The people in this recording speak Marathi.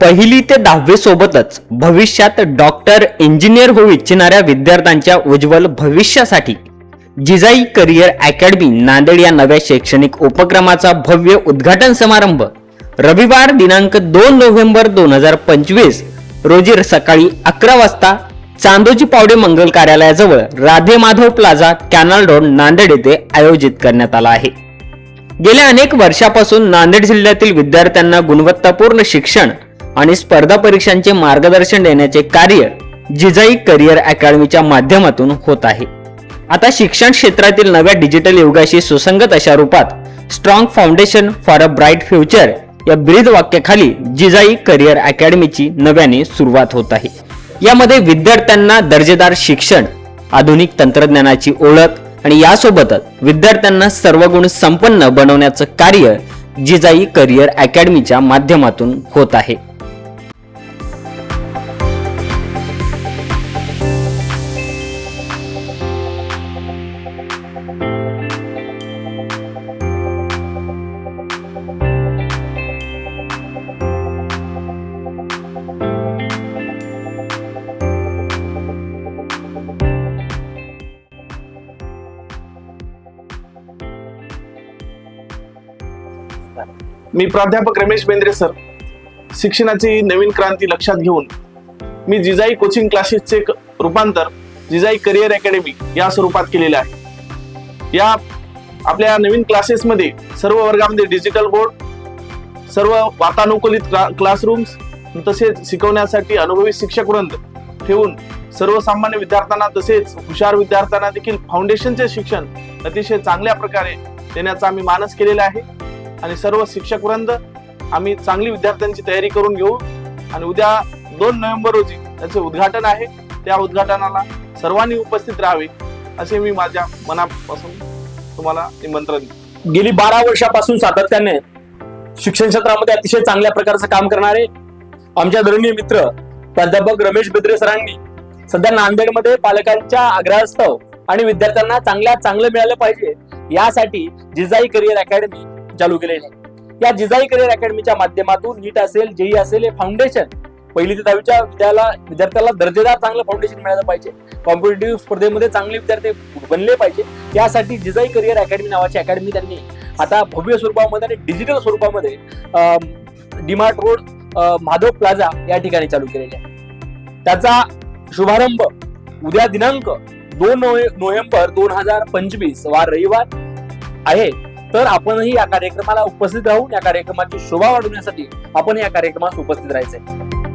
पहिली ते दहावी सोबतच भविष्यात डॉक्टर इंजिनियर होऊ इच्छिणाऱ्या विद्यार्थ्यांच्या उज्ज्वल भविष्यासाठी जिजाई करिअर अकॅडमी नांदेड या नव्या शैक्षणिक उपक्रमाचा भव्य उद्घाटन समारंभ रविवार दिनांक दोन नोव्हेंबर दोन हजार पंचवीस रोजी सकाळी अकरा वाजता चांदोजी पावडे मंगल कार्यालयाजवळ Radhe Madhav plaza canal road Nanded येथे आयोजित करण्यात आला आहे. गेल्या अनेक वर्षापासून नांदेड जिल्ह्यातील विद्यार्थ्यांना गुणवत्तापूर्ण शिक्षण आणि स्पर्धा परीक्षांचे मार्गदर्शन देण्याचे कार्य जिजाई करिअर अकॅडमीच्या माध्यमातून होत आहे. आता शिक्षण क्षेत्रातील नव्या डिजिटल युगाशी सुसंगत अशा रूपात strong foundation for a bright future या ब्रीद वाक्याखाली जिजाई करिअर अकॅडमीची नव्याने सुरुवात होत आहे. यामध्ये विद्यार्थ्यांना दर्जेदार शिक्षण आधुनिक तंत्रज्ञानाची ओळख आणि यासोबतच विद्यार्थ्यांना सर्वगुण संपन्न बनवण्याचं कार्य जिजाई करिअर अकॅडमीच्या माध्यमातून होत आहे. मी प्राध्यापक रमेश बेंद्रे सर. शिक्षणाची नवीन क्रांती लक्षात घेऊन मी जिजाई कोचिंग क्लासेसचे रूपांतर जिजाई करिअर अकॅडमी या स्वरूपात केलेले आहे. या आपल्या नवीन क्लासेसमध्ये सर्व वर्गामध्ये डिजिटल बोर्ड सर्व वातानुकूलित क्लासरूम्स तसेच शिकवण्यासाठी अनुभवी शिक्षक वृंद ठेवून सर्वसामान्य विद्यार्थ्यांना तसेच हुशार विद्यार्थ्यांना देखील फाउंडेशनचे शिक्षण अतिशय चांगल्या प्रकारे देण्याचा आम्ही मानस केलेला आहे. आणि सर्व शिक्षक वृंद आम्ही चांगली विद्यार्थ्यांची तयारी करून घेऊ. आणि उद्या दोन नोव्हेंबर रोजी त्याचे उद्घाटन आहे. त्या उद्घाटनाला सर्वांनी उपस्थित राहावे असे मी माझ्या मनापासून तुम्हाला निमंत्रण गेली बारा वर्षापासून सातत्याने शिक्षण क्षेत्रामध्ये अतिशय चांगल्या प्रकारचं काम करणारे आमच्या धरणीय मित्र प्राध्यापक रमेश बेद्रे सरांनी सध्या नांदेडमध्ये पालकांच्या आग्रहास्तव आणि विद्यार्थ्यांना चांगल्या चांगलं मिळालं पाहिजे यासाठी जिजाई करिअर अकॅडमी चालू केले नाही. या जिजाई करिअर अकॅडमीच्या माध्यमातून नीट असेल जेई असेल हे फाउंडेशन पहिली ते दहावीच्या विद्याला विद्यार्थ्याला दर्जेदार चांगलं फाउंडेशन मिळालं पाहिजे. कॉम्पिटेटिव्ह स्पर्धेमध्ये चांगले विद्यार्थी बनले पाहिजे. यासाठी जिजाई करिअर अकॅडमी नावाची अकॅडमी त्यांनी आता भव्य स्वरूपामध्ये आणि डिजिटल स्वरूपामध्ये डिमार्ट रोड माधव प्लाझा या ठिकाणी चालू केलेले आहे. त्याचा शुभारंभ उद्या दिनांक दोन नोव्हेंबर दोन हजार पंचवीस वार रविवार आहे. तर आपणही या कार्यक्रमाला उपस्थित राहून या कार्यक्रमाची शोभा वाढवण्यासाठी आपण या कार्यक्रमास उपस्थित राहायचंय.